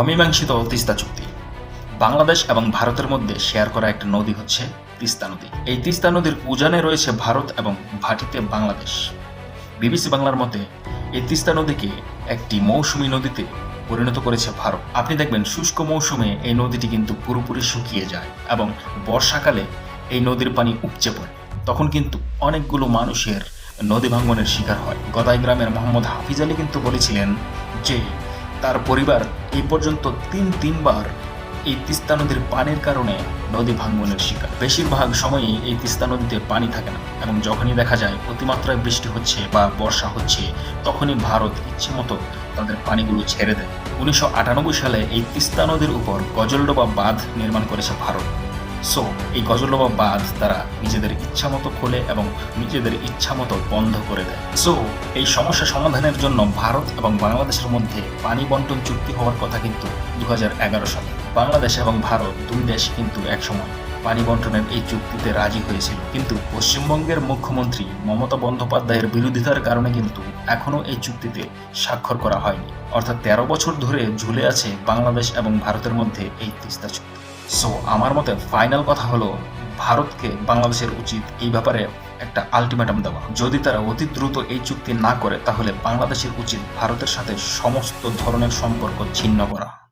অমীমাংসিত তিস্তা চুক্তি। বাংলাদেশ এবং ভারতের মধ্যে শেয়ার করা একটা নদী হচ্ছে তিস্তা নদী। এই তিস্তা নদীর উজানে রয়েছে ভারত এবং ভাটিতে বাংলাদেশ। বিবিসি বাংলার মতে, এই তিস্তা নদীকে একটি মৌসুমী নদীতে পরিণত করেছে ভারত। আপনি দেখবেন শুষ্ক মৌসুমে এই নদীটি কিন্তু পুরোপুরি শুকিয়ে যায় এবং বর্ষাকালে এই নদীর পানি উপচে পড়ে। তখন কিন্তু অনেকগুলো মানুষের নদী ভাঙ্গনের শিকার হয়। গদাই গ্রামের মোহাম্মদ হাফিজ আলী কিন্তু বলেছিলেন যে তার পরিবার এই পর্যন্ত তিন তিনবার এই তিস্তা নদীর পানির কারণে নদী ভাঙ্গনের শিকার। বেশিরভাগ সময়ই এই তিস্তা নদীতে পানি থাকে না এবং যখনই দেখা যায় অতিমাত্রায় বৃষ্টি হচ্ছে বা বর্ষা হচ্ছে, তখনই ভারত ইচ্ছে মতো তাদের পানিগুলো ছেড়ে দেয়। উনিশশো আটানব্বই সালে এই তিস্তা নদীর উপর গজলডোবা বাঁধ নির্মাণ করেছে ভারত। সো এই গজলডোবা বাঁধ তারা নিজেদের ইচ্ছা মতো খোলে এবং নিজেদের ইচ্ছা মতো বন্ধ করে দেয়। সো এই সমস্যা সমাধানের জন্য ভারত এবং বাংলাদেশের মধ্যে পানি বন্টন চুক্তি হওয়ার কথা কিন্তু দু সালে। বাংলাদেশ এবং ভারত দুই দেশ কিন্তু একসময় পানি বন্টনের এই চুক্তিতে রাজি হয়েছিল। কিন্তু পশ্চিমবঙ্গের মুখ্যমন্ত্রী মমতা বন্দ্যোপাধ্যায়ের বিরোধিতার কারণে কিন্তু এখনও এই চুক্তিতে স্বাক্ষর করা হয়নি। অর্থাৎ তেরো বছর ধরে ঝুলে আছে বাংলাদেশ এবং ভারতের মধ্যে এই তিস্তা চুক্তি। সো আমার মতে ফাইনাল কথা হলো ভারতকে বাংলাদেশের উচিত এই ব্যাপারে একটা আলটিমেটাম দেওয়া। যদি তারা অতি দ্রুত এই চুক্তি না করে, তাহলে বাংলাদেশের উচিত ভারতের সাথে সমস্ত ধরনের সম্পর্ক ছিন্ন করা।